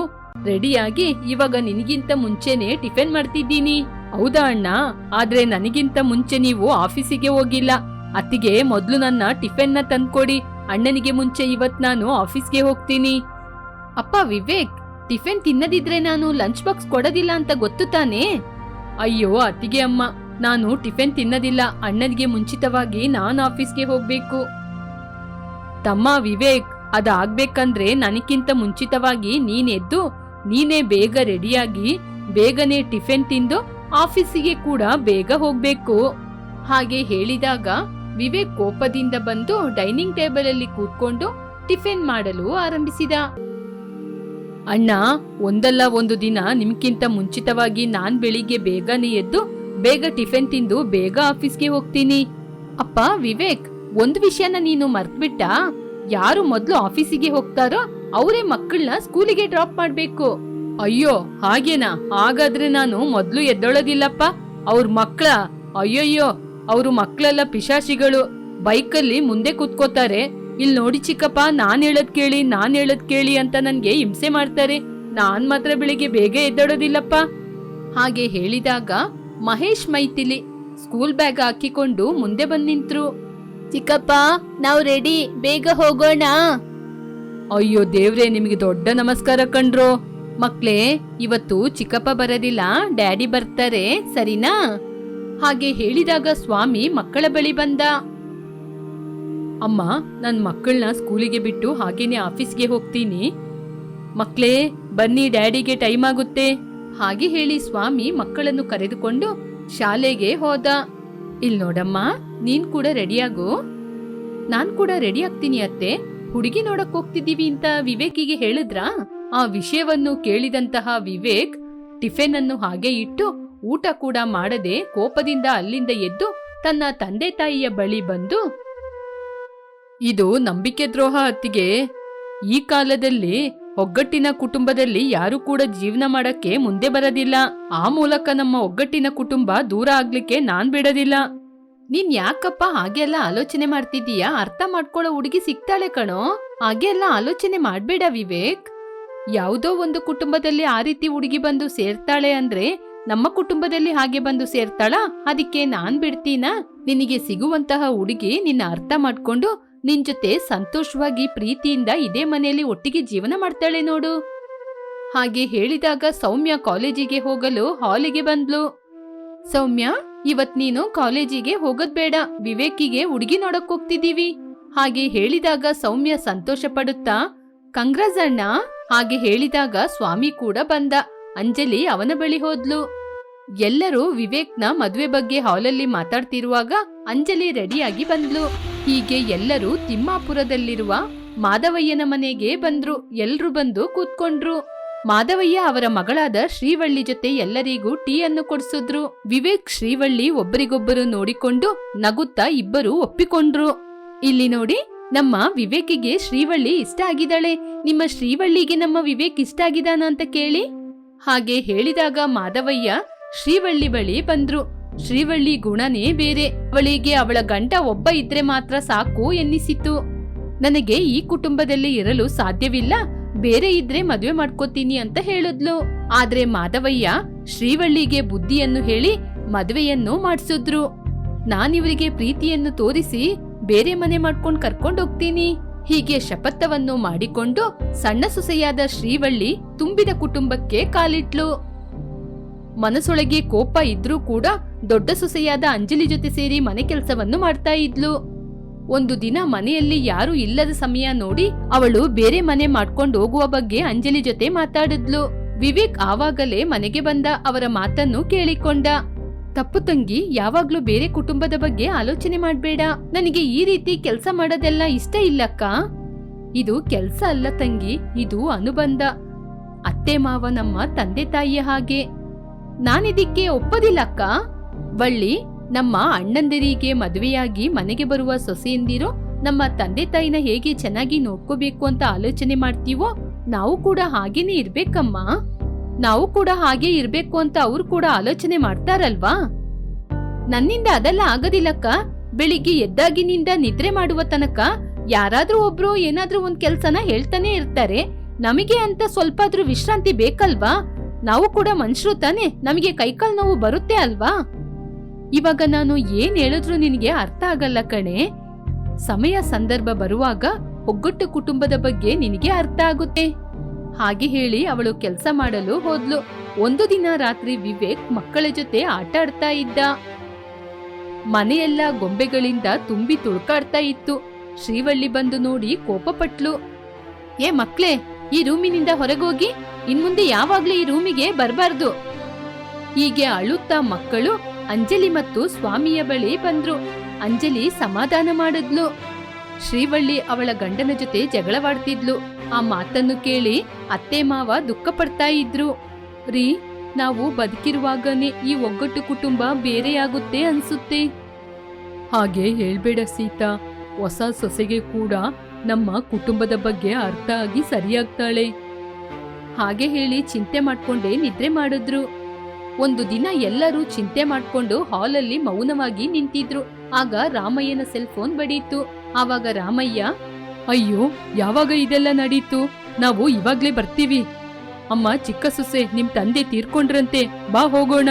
ರೆಡಿಯಾಗಿ ಇವಾಗ ನಿನಗಿಂತ ಮುಂಚೆನೆ ಟಿಫಿನ್ ಮಾಡ್ತಿದ್ದೀನಿ. ಹೌದಾ ಅಣ್ಣ? ಆದ್ರೆ ನನಗಿಂತ ಮುಂಚೆ ನೀವು ಆಫೀಸಿಗೆ ಹೋಗಿಲ್ಲ. ಅತ್ತಿಗೆ ಮೊದಲು ನನ್ನ ಟಿಫಿನ್ನ ತಂದ್ಕೊಡಿ. ಅಣ್ಣನಿಗೆ ಮುಂಚೆ ಇವತ್ ನಾನು ಆಫೀಸ್ಗೆ ಹೋಗ್ತೀನಿ. ಅಪ್ಪ ವಿವೇಕ್, ಟಿಫಿನ್ ತಿನ್ನದಿದ್ರೆ ನಾನು ಲಂಚ್ ಬಾಕ್ಸ್ ಕೊಡೋದಿಲ್ಲ ಅಂತ ಗೊತ್ತು ತಾನೇ? ಅಯ್ಯೋ, ಅತ್ತಿಗೆ ಅಮ್ಮ. ನಾನು ಟಿಫಿನ್ ತಿನ್ನದಿಲ್ಲ. ಅಣ್ಣನಿಗೆ ಮುಂಚಿತವಾಗಿ ನಾನು ಆಫೀಸ್ಗೆ ಹೋಗ್ಬೇಕು. ತಮ್ಮ ವಿವೇಕ್, ಅದಾಗ್ಬೇಕಂದ್ರೆ ನನಗಿಂತ ಮುಂಚಿತವಾಗಿ ನೀನ್ ಎದ್ದು ನೀನೇ ಬೇಗ ರೆಡಿಯಾಗಿ ಬೇಗನೆ ಟಿಫಿನ್ ತಿಂದು ಆಫೀಸಿಗೆ ಕೂಡ ಬೇಗ ಹೋಗ್ಬೇಕು. ಹಾಗೆ ಹೇಳಿದಾಗ ವಿವೇಕ್ ಕೋಪದಿಂದ ಬಂದು ಡೈನಿಂಗ್ ಟೇಬಲ್ ಅಲ್ಲಿ ಕೂತ್ಕೊಂಡು ಟಿಫಿನ್ ಮಾಡಲು ಆರಂಭಿಸಿದ. ಅಣ್ಣ, ಒಂದಲ್ಲ ಒಂದು ದಿನ ನಿಮ್ಗಿಂತ ಮುಂಚಿತವಾಗಿ ನಾನ್ ಬೆಳಿಗ್ಗೆ ಬೇಗನೆ ಎದ್ದು ಬೇಗ ಟಿಫಿನ್ ತಿಂದು ಬೇಗ ಆಫೀಸ್ಗೆ ಹೋಗ್ತೀನಿ. ಅಪ್ಪ, ವಿವೇಕ್, ಒಂದು ವಿಷಯನ ನೀನು ಮರ್ತ್ಬಿಟ್ಟ? ಯಾರು ಮೊದ್ಲು ಆಫೀಸಿಗೆ ಹೋಗ್ತಾರೋ ಅವರೇ ಮಕ್ಕಳನ್ನ ಸ್ಕೂಲಿಗೆ ಡ್ರಾಪ್ ಮಾಡ್ಬೇಕು. ಅಯ್ಯೋ, ಹಾಗೇನಾ? ಹಾಗಾದ್ರೆ ನಾನು ಮೊದ್ಲು ಎದ್ದೊಳೋದಿಲ್ಲಪ್ಪ. ಅವ್ರ ಮಕ್ಕಳ ಅಯ್ಯಯ್ಯೋ, ಅವ್ರು ಮಕ್ಳೆಲ್ಲ ಪಿಶಾಚಿಗಳು. ಬೈಕಲ್ಲಿ ಮುಂದೆ ಕುತ್ಕೋತಾರೆ. ಇಲ್ ನೋಡಿ ಚಿಕ್ಕಪ್ಪ, ನಾನ್ ಹೇಳದ್ ಕೇಳಿ, ನಾನ್ ಹೇಳದ್ ಕೇಳಿ ಅಂತ ನನ್ಗೆ ಹಿಂಸೆ ಮಾಡ್ತಾರೆ. ನಾನ್ ಮಾತ್ರ ಬೆಳಿಗ್ಗೆ ಬೇಗ ಎದ್ದೊಡೋದಿಲ್ಲಪ್ಪ ಹಾಗೆ ಹೇಳಿದಾಗ ಮಹೇಶ್ ಮೈತಿಲಿ ಸ್ಕೂಲ್ ಬ್ಯಾಗ್ ಹಾಕಿಕೊಂಡು ಮುಂದೆ ಬಂದ್ ನಿಂತ್ರು. ಚಿಕ್ಕಪ್ಪ, ನಾವು ರೆಡಿ, ಬೇಗ ಹೋಗೋಣ. ಅಯ್ಯೋ ದೇವ್ರೆ, ನಿಮಗೆ ದೊಡ್ಡ ನಮಸ್ಕಾರ ಕಣ್ರು. ಮಕ್ಳೇ, ಇವತ್ತು ಚಿಕ್ಕಪ್ಪ ಬರೋದಿಲ್ಲ ಡ್ಯಾಡಿ ಬರ್ತಾರೆ, ಸರಿನಾ? ಹಾಗೆ ಹೇಳಿದಾಗ ಸ್ವಾಮಿ ಮಕ್ಕಳ ಬಳಿ ಬಂದ. ಅಮ್ಮ, ನನ್ ಮಕ್ಕಳನ್ನ ಸ್ಕೂಲಿಗೆ ಬಿಟ್ಟು ಹಾಗೇನೆ ಆಫೀಸ್ಗೆ ಹೋಗ್ತೀನಿ. ಮಕ್ಳೇ, ಬನ್ನಿ ಡ್ಯಾಡಿಗೆ ಟೈಮ್ ಆಗುತ್ತೆ. ಹಾಗೆ ಹೇಳಿ ಸ್ವಾಮಿ ಮಕ್ಕಳನ್ನು ಕರೆದುಕೊಂಡು ಶಾಲೆಗೆ ಹೋದ. ಇಲ್ ನೋಡಮ್ಮ, ನೀನ್ ಕೂಡ ರೆಡಿಯಾಗು. ನಾನ್ ಕೂಡ ರೆಡಿ ಆಗ್ತೀನಿ ಅತ್ತೆ. ಹುಡುಗಿ ನೋಡಕ್ ಹೋಗ್ತಿದ್ದೀವಿ ಅಂತ ವಿವೇಕಿಗೆ ಹೇಳಿದ್ರಾ? ಆ ವಿಷಯವನ್ನು ಕೇಳಿದಂತಹ ವಿವೇಕ್ ಟಿಫಿನ್ ಅನ್ನು ಹಾಗೆ ಇಟ್ಟು ಊಟ ಕೂಡ ಮಾಡದೆ ಕೋಪದಿಂದ ಅಲ್ಲಿಂದ ಎದ್ದು ತನ್ನ ತಂದೆ ತಾಯಿಯ ಬಳಿ ಬಂದು, ಇದು ನಂಬಿಕೆ ದ್ರೋಹ ಅತ್ತಿಗೆ. ಈ ಕಾಲದಲ್ಲಿ ಒಗ್ಗಟ್ಟಿನ ಕುಟುಂಬದಲ್ಲಿ ಯಾರು ಕೂಡ ಜೀವನ ಮಾಡಕ್ಕೆ ಮುಂದೆ ಬರೋದಿಲ್ಲ. ಆ ಮೂಲಕ ನಮ್ಮ ಒಗ್ಗಟ್ಟಿನ ಕುಟುಂಬ ದೂರ ಆಗ್ಲಿಕ್ಕೆ ನಾನ್ ಬಿಡೋದಿಲ್ಲ. ನೀನ್ ಯಾಕಪ್ಪ ಹಾಗೆಲ್ಲ ಆಲೋಚನೆ ಮಾಡ್ತಿದ್ದೀಯಾ? ಅರ್ಥ ಮಾಡ್ಕೊಳ್ಳೋ ಹುಡುಗಿ ಸಿಗ್ತಾಳೆ ಕಣೋ. ಹಾಗೆಲ್ಲ ಆಲೋಚನೆ ಮಾಡ್ಬೇಡ ವಿವೇಕ್. ಯಾವುದೋ ಒಂದು ಕುಟುಂಬದಲ್ಲಿ ಆ ರೀತಿ ಹುಡುಗಿ ಬಂದು ಸೇರ್ತಾಳೆ ಅಂದ್ರೆ ನಮ್ಮ ಕುಟುಂಬದಲ್ಲಿ ಹಾಗೆ ಬಂದು ಸೇರ್ತಾಳ? ಅದಕ್ಕೆ ನಾನ್ ಬಿಡ್ತೀನಾ? ನಿನಗೆ ಸಿಗುವಂತಹ ಹುಡುಗಿ ನಿನ್ನ ಅರ್ಥ ಮಾಡ್ಕೊಂಡು ನಿನ್ ಜೊತೆ ಸಂತೋಷವಾಗಿ ಪ್ರೀತಿಯಿಂದ ಇದೇ ಮನೆಯಲ್ಲಿ ಒಟ್ಟಿಗೆ ಜೀವನ ಮಾಡ್ತಾಳೆ ನೋಡು. ಹಾಗೆ ಹೇಳಿದಾಗ ಸೌಮ್ಯ ಕಾಲೇಜಿಗೆ ಹೋಗಲು ಹಾಲಿಗೆ ಬಂದ್ಲು. ಸೌಮ್ಯ, ಇವತ್ ನೀನು ಕಾಲೇಜಿಗೆ ಹೋಗದ್ ಬೇಡ, ವಿವೇಕಿಗೆ ಹುಡುಗಿ ನೋಡಕ್ ಹೋಗ್ತಿದೀವಿ ಹಾಗೆ ಹೇಳಿದಾಗ ಸೌಮ್ಯ ಸಂತೋಷ ಪಡುತ್ತಾ ಕಂಗ್ರಾಜಣ್ಣ ಹಾಗೆ ಹೇಳಿದಾಗ ಸ್ವಾಮಿ ಕೂಡ ಬಂದ. ಅಂಜಲಿ ಅವನ ಬಳಿ ಹೋದ್ಲು. ಎಲ್ಲರೂ ವಿವೇಕ್ನ ಮದುವೆ ಬಗ್ಗೆ ಹಾಲಲ್ಲಿ ಮಾತಾಡ್ತಿರುವಾಗ ಅಂಜಲಿ ರೆಡಿಯಾಗಿ ಬಂದ್ಲು. ಹೀಗೆ ಎಲ್ಲರೂ ತಿಮ್ಮಾಪುರದಲ್ಲಿರುವ ಮಾಧವಯ್ಯನ ಮನೆಗೆ ಬಂದ್ರು. ಎಲ್ರು ಬಂದು ಕೂತ್ಕೊಂಡ್ರು. ಮಾಧವಯ್ಯ ಅವರ ಮಗಳಾದ ಶ್ರೀವಳ್ಳಿ ಜೊತೆ ಎಲ್ಲರಿಗೂ ಟೀ ಅನ್ನು ಕೊಡಿಸಿದ್ರು. ವಿವೇಕ್, ಶ್ರೀವಳ್ಳಿ ಒಬ್ಬರಿಗೊಬ್ಬರು ನೋಡಿಕೊಂಡು ನಗುತ್ತಾ ಇಬ್ಬರು ಒಪ್ಪಿಕೊಂಡ್ರು. ಇಲ್ಲಿ ನೋಡಿ, ನಮ್ಮ ವಿವೇಕಿಗೆ ಶ್ರೀವಳ್ಳಿ ಇಷ್ಟ ಆಗಿದ್ದಾಳೆ. ನಿಮ್ಮ ಶ್ರೀವಳ್ಳಿಗೆ ನಮ್ಮ ವಿವೇಕ್ ಇಷ್ಟ ಆಗಿದಾನ ಅಂತ ಕೇಳಿ ಹಾಗೆ ಹೇಳಿದಾಗ ಮಾಧವಯ್ಯ ಶ್ರೀವಳ್ಳಿ ಬಳಿ ಬಂದ್ರು. ಶ್ರೀವಳ್ಳಿ ಗುಣನೇ ಬೇರೆ. ಅವಳಿಗೆ ಅವಳ ಗಂಟ ಒಬ್ಬ ಇದ್ರೆ ಮಾತ್ರ ಸಾಕು ಎನ್ನಿಸಿತು ನನಗೆ ಈ ಕುಟುಂಬದಲ್ಲಿ ಇರಲು ಸಾಧ್ಯವಿಲ್ಲ. ಬೇರೆ ಇದ್ರೆ ಮದುವೆ ಮಾಡ್ಕೋತೀನಿ ಅಂತ ಹೇಳಿದ್ಲು. ಆದ್ರೆ ಮಾಧವಯ್ಯ ಶ್ರೀವಳ್ಳಿಗೆ ಬುದ್ಧಿಯನ್ನು ಹೇಳಿ ಮದುವೆಯನ್ನು ಮಾಡಿಸಿದ್ರು. ನಾನಿವರಿಗೆ ಪ್ರೀತಿಯನ್ನು ತೋರಿಸಿ ಬೇರೆ ಮನೆ ಮಾಡ್ಕೊಂಡು ಕರ್ಕೊಂಡು ಹೋಗ್ತೀನಿ. ಹೀಗೆ ಶಪಥವನ್ನು ಮಾಡಿಕೊಂಡು ಸಣ್ಣ ಸೊಸೆಯಾದ ಶ್ರೀವಳ್ಳಿ ತುಂಬಿದ ಕುಟುಂಬಕ್ಕೆ ಕಾಲಿಟ್ಲು. ಮನಸೊಳಗೆ ಕೋಪ ಇದ್ರೂ ಕೂಡ ದೊಡ್ಡ ಸೊಸೆಯಾದ ಅಂಜಲಿ ಜೊತೆ ಸೇರಿ ಮನೆ ಕೆಲಸವನ್ನು ಮಾಡ್ತಾ ಇದ್ಲು. ಒಂದು ದಿನ ಮನೆಯಲ್ಲಿ ಯಾರು ಇಲ್ಲದ ಸಮಯ ನೋಡಿ ಅವಳು ಬೇರೆ ಮನೆ ಮಾಡ್ಕೊಂಡು ಹೋಗುವ ಬಗ್ಗೆ ಅಂಜಲಿ ಜೊತೆ ಮಾತಾಡಿದ್ಲು. ವಿವೇಕ್ ಆವಾಗಲೇ ಮನೆಗೆ ಬಂದ ಅವರ ಮಾತನ್ನು ಕೇಳಿಕೊಂಡ. ತಪ್ಪು ತಂಗಿ, ಯಾವಾಗ್ಲೂ ಬೇರೆ ಕುಟುಂಬದ ಬಗ್ಗೆ ಆಲೋಚನೆ ಮಾಡ್ಬೇಡ. ನನಗೆ ಈ ರೀತಿ ಕೆಲಸ ಮಾಡೋದೆಲ್ಲ ಇಷ್ಟ ಇಲ್ಲಕ್ಕ. ಇದು ಕೆಲ್ಸ ಅಲ್ಲ ತಂಗಿ, ಇದು ಅನುಬಂಧ. ಅತ್ತೆ ಮಾವ ನಮ್ಮ ತಂದೆ ತಾಯಿಯ ಹಾಗೆ. ನಾನಿದಿಕ್ಕೆ ಒಪ್ಪದಿಲ್ಲಕ್ಕ. ಬಳ್ಳಿ, ನಮ್ಮ ಅಣ್ಣಂದಿರಿಗೆ ಮದುವೆಯಾಗಿ ಮನೆಗೆ ಬರುವ ಸೊಸೆಯಂದಿರು, ನಮ್ಮ ತಂದೆ ತಾಯಿನ ಹೇಗೆ ಚೆನ್ನಾಗಿ ನೋಡ್ಕೋಬೇಕು ಅಂತ ಆಲೋಚನೆ ಮಾಡ್ತೀವೋ, ನಾವು ಕೂಡ ಹಾಗೇನೆ ಇರ್ಬೇಕಮ್ಮ. ನಾವು ಕೂಡ ಹಾಗೆ ಇರ್ಬೇಕು ಅಂತ ಅವ್ರು ಕೂಡ ಆಲೋಚನೆ ಮಾಡ್ತಾರಲ್ವಾ? ನನ್ನಿಂದ ಅದೆಲ್ಲ ಆಗೋದಿಲ್ಲಕ್ಕ. ಬೆಳಿಗ್ಗೆ ಎದ್ದಾಗಿನಿಂದ ನಿದ್ರೆ ಮಾಡುವ ತನಕ ಯಾರಾದ್ರೂ ಒಬ್ರು ಏನಾದ್ರೂ ಒಂದ್ ಕೆಲ್ಸನ ಹೇಳ್ತಾನೆ ಇರ್ತಾರೆ. ನಮಗೆ ಅಂತ ಸ್ವಲ್ಪ ಆದ್ರೂ ವಿಶ್ರಾಂತಿ ಬೇಕಲ್ವಾ? ನಾವು ಕೂಡ ಮನುಷ್ಯರು ತಾನೆ. ನಮಗೆ ಕೈಕಾಲ್ ನೋವು ಬರುತ್ತೆ ಅಲ್ವಾ? ಇವಾಗ ನಾನು ಏನ್ ಹೇಳಿದ್ರು ನಿನಗೆ ಅರ್ಥ ಆಗಲ್ಲ ಕಣೆ. ಸಮಯ ಸಂದರ್ಭ ಬರುವಾಗ ಒಗ್ಗಟ್ಟು ಕುಟುಂಬದ ಬಗ್ಗೆ ನಿನಗೆ ಅರ್ಥ ಆಗುತ್ತೆ. ಹಾಗೆ ಹೇಳಿ ಅವಳು ಕೆಲಸ ಮಾಡಲು ಹೋದ್ಲು. ಒಂದು ದಿನ ರಾತ್ರಿ ವಿವೇಕ್ ಮಕ್ಕಳ ಜೊತೆ ಆಟ ಆಡ್ತಾ ಇದ್ದ. ಮನೆಯೆಲ್ಲ ಗೊಂಬೆಗಳಿಂದ ತುಂಬಿ ತುಳ್ಕಾಡ್ತಾ ಇತ್ತು. ಶ್ರೀವಳ್ಳಿ ಬಂದು ನೋಡಿ ಕೋಪಪಟ್ಲು ಏ ಮಕ್ಳೇ ಈ ರೂಮಿನಿಂದ ಹೊರಗೋಗಿ ಇನ್ಮುಂದೆ ಯಾವಾಗ್ಲೂ ಈ ರೂಮಿಗೆ ಬರಬಾರ್ದು. ಹೀಗೆ ಅಳುತ್ತಾ ಮಕ್ಕಳು ಅಂಜಲಿ ಮತ್ತು ಸ್ವಾಮಿಯ ಬಳಿ ಬಂದ್ರು. ಅಂಜಲಿ ಸಮಾಧಾನ ಮಾಡಿದ್ಲು. ಶ್ರೀವಳ್ಳಿ ಅವಳ ಗಂಡನ ಜೊತೆ ಜಗಳವಾಡ್ತಿದ್ಲು. ಆ ಮಾತನ್ನು ಕೇಳಿ ಅತ್ತೆ ಮಾವ ದುಃಖ ಪಡ್ತಾ ಇದ್ರು. ರೀ, ನಾವು ಬದುಕಿರುವಾಗನೇ ಈ ಒಗ್ಗಟ್ಟು ಕುಟುಂಬ ಬೇರೆಯಾಗುತ್ತೆ ಅನ್ಸುತ್ತೆ. ಹಾಗೆ ಹೇಳ್ಬೇಡ ಸೀತಾ. ಹೊಸ ಸೊಸೆಗೆ ಕೂಡ ನಮ್ಮ ಕುಟುಂಬದ ಬಗ್ಗೆ ಅರ್ಥ ಆಗಿ ಸರಿಯಾಗ್ತಾಳೆ. ಹಾಗೆ ಹೇಳಿ ಚಿಂತೆ ಮಾಡ್ಕೊಂಡೇ ನಿದ್ರೆ ಮಾಡಿದ್ರು. ಒಂದು ದಿನ ಎಲ್ಲರೂ ಚಿಂತೆ ಮಾಡ್ಕೊಂಡು ಹಾಲಲ್ಲಿ ಮೌನವಾಗಿ ನಿಂತಿದ್ರು. ಆಗ ರಾಮಯ್ಯನ ಸೆಲ್ ಫೋನ್ ಬಡೀತು. ಆವಾಗ ರಾಮಯ್ಯ, ಅಯ್ಯೋ, ಯಾವಾಗ ಇದೆಲ್ಲ ನಡೀತು? ನಾವು ಇವಾಗ್ಲೇ ಬರ್ತೀವಿ. ಅಮ್ಮ, ಚಿಕ್ಕ ಸೊಸೆ, ನಿಮ್ ತಂದೆ ತೀರ್ಕೊಂಡ್ರಂತೆ. ಬಾ ಹೋಗೋಣ.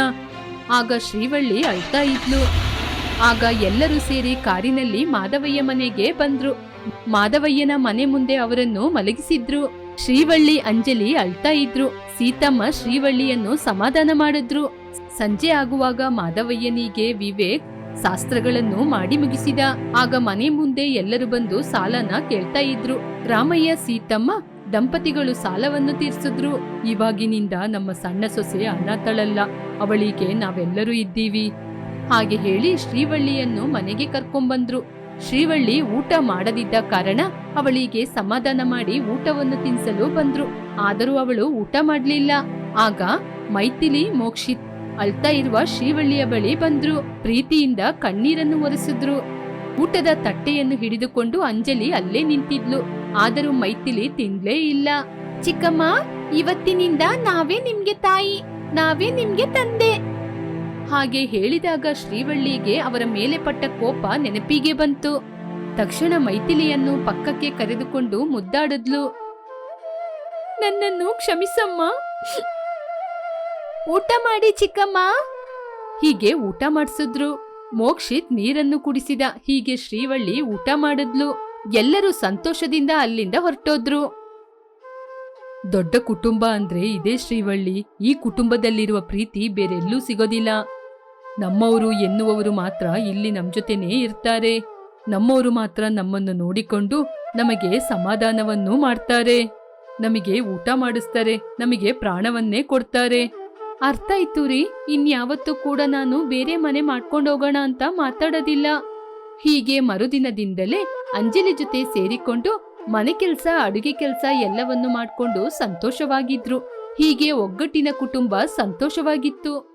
ಆಗ ಶ್ರೀವಳ್ಳಿ ಅಳ್ತಾ ಇದ್ಲು. ಆಗ ಎಲ್ಲರೂ ಸೇರಿ ಕಾರಿನಲ್ಲಿ ಮಾಧವಯ್ಯ ಮನೆಗೆ ಬಂದ್ರು. ಮಾಧವಯ್ಯನ ಮನೆ ಮುಂದೆ ಅವರನ್ನು ಮಲಗಿಸಿದ್ರು. ಶ್ರೀವಳ್ಳಿ ಅಂಜಲಿ ಅಳ್ತಾ ಇದ್ರು. ಸೀತಮ್ಮ ಶ್ರೀವಳ್ಳಿಯನ್ನು ಸಮಾಧಾನ ಮಾಡಿದ್ರು. ಸಂಜೆ ಆಗುವಾಗ ಮಾಧವಯ್ಯನಿಗೆ ವಿವೇಕ್ ಶಾಸ್ತ್ರಗಳನ್ನು ಮಾಡಿ ಮುಗಿಸಿದ. ಆಗ ಮನೆ ಮುಂದೆ ಎಲ್ಲರೂ ಬಂದು ಸಾಲನ ಕೇಳ್ತಾ ಇದ್ರು. ರಾಮಯ್ಯ, ಸೀತಮ್ಮ ದಂಪತಿಗಳು ಸಾಲವನ್ನು ತೀರ್ಸಿದ್ರು. ಇವಾಗಿನಿಂದ ನಮ್ಮ ಸಣ್ಣ ಸೊಸೆ ಅನಾಥಳಲ್ಲ. ಅವಳಿಗೆ ನಾವೆಲ್ಲರೂ ಇದ್ದೀವಿ. ಹಾಗೆ ಹೇಳಿ ಶ್ರೀವಳ್ಳಿಯನ್ನು ಮನೆಗೆ ಕರ್ಕೊಂಡ್ಬಂದ್ರು ಶ್ರೀವಳ್ಳಿ ಊಟ ಮಾಡದಿದ್ದ ಕಾರಣ ಅವಳಿಗೆ ಸಮಾಧಾನ ಮಾಡಿ ಊಟವನ್ನು ತಿನ್ನಿಸಲು ಬಂದ್ರು. ಆದರೂ ಅವಳು ಊಟ ಮಾಡ್ಲಿಲ್ಲ. ಆಗ ಮೈಥಿಲಿ ಮೋಕ್ಷಿತ್ ಅಳ್ತಾ ಇರುವ ಶ್ರೀವಳ್ಳಿಯ ಬಳಿ ಬಂದ್ರು. ಪ್ರೀತಿಯಿಂದ ಕಣ್ಣೀರನ್ನು ಒರೆಸಿದ್ರು. ಊಟದ ತಟ್ಟೆಯನ್ನು ಹಿಡಿದುಕೊಂಡು ಅಂಜಲಿ ಅಲ್ಲೇ ನಿಂತಿದ್ಲು. ಆದರೂ ಮೈಥಿಲಿ ತಿನ್ಲೇ ಇಲ್ಲ. ಚಿಕ್ಕಮ್ಮ, ಇವತ್ತಿನಿಂದ ನಾವೇ ನಿಮ್ಗೆ ತಾಯಿ, ನಾವೇ ನಿಮ್ಗೆ ತಂದೆ. ಹಾಗೆ ಹೇಳಿದಾಗ ಶ್ರೀವಳ್ಳಿಗೆ ಅವರ ಮೇಲೆ ಪಟ್ಟ ಕೋಪ ನೆನಪಿಗೆ ಬಂತು. ತಕ್ಷಣ ಮೈಥಿಲಿಯನ್ನು ಪಕ್ಕಕ್ಕೆ ಕರೆದುಕೊಂಡು ಮುದ್ದಾಡಿದ್ಲು. ನನ್ನನ್ನು ಕ್ಷಮಿಸಮ್ಮ. ಊಟ ಮಾಡಿ ಚಿಕ್ಕಮ್ಮ. ಹೀಗೆ ಊಟ ಮಾಡಿಸಿದ್ರು. ಮೋಕ್ಷಿತ್ ನೀರನ್ನು ಕುಡಿಸಿದ ಹೀಗೆ ಶ್ರೀವಳ್ಳಿ ಊಟ ಮಾಡಿದ್ಲು. ಎಲ್ಲರೂ ಸಂತೋಷದಿಂದ ಅಲ್ಲಿಂದ ಹೊರಟೋದ್ರು. ದೊಡ್ಡ ಕುಟುಂಬ ಅಂದ್ರೆ ಇದೇ ಶ್ರೀವಳ್ಳಿ. ಈ ಕುಟುಂಬದಲ್ಲಿರುವ ಪ್ರೀತಿ ಬೇರೆಲ್ಲೂ ಸಿಗೋದಿಲ್ಲ. ನಮ್ಮವರು ಎನ್ನುವವರು ಮಾತ್ರ ಇಲ್ಲಿ ನಮ್ಮ ಜೊತೆನೇ ಇರ್ತಾರೆ. ನಮ್ಮವರು ಮಾತ್ರ ನಮ್ಮನ್ನು ನೋಡಿಕೊಂಡು ನಮಗೆ ಸಮಾಧಾನವನ್ನು ಮಾಡ್ತಾರೆ. ನಮಗೆ ಊಟ ಮಾಡಿಸ್ತಾರೆ, ನಮಗೆ ಪ್ರಾಣವನ್ನೇ ಕೊಡ್ತಾರೆ. ಅರ್ಥ ಇತ್ತು ರೀ? ಇನ್ಯಾವತ್ತೂ ಕೂಡ ನಾನು ಬೇರೆ ಮನೆ ಮಾಡ್ಕೊಂಡು ಹೋಗೋಣ ಅಂತ ಮಾತಾಡೋದಿಲ್ಲ. ಹೀಗೆ ಮರುದಿನದಿಂದಲೇ ಅಂಜಲಿ ಜೊತೆ ಸೇರಿಕೊಂಡು ಮನೆ ಕೆಲಸ, ಅಡುಗೆ ಕೆಲಸ ಎಲ್ಲವನ್ನು ಮಾಡ್ಕೊಂಡು ಸಂತೋಷವಾಗಿದ್ರು. ಹೀಗೆ ಒಗ್ಗಟ್ಟಿನ ಕುಟುಂಬ ಸಂತೋಷವಾಗಿತ್ತು.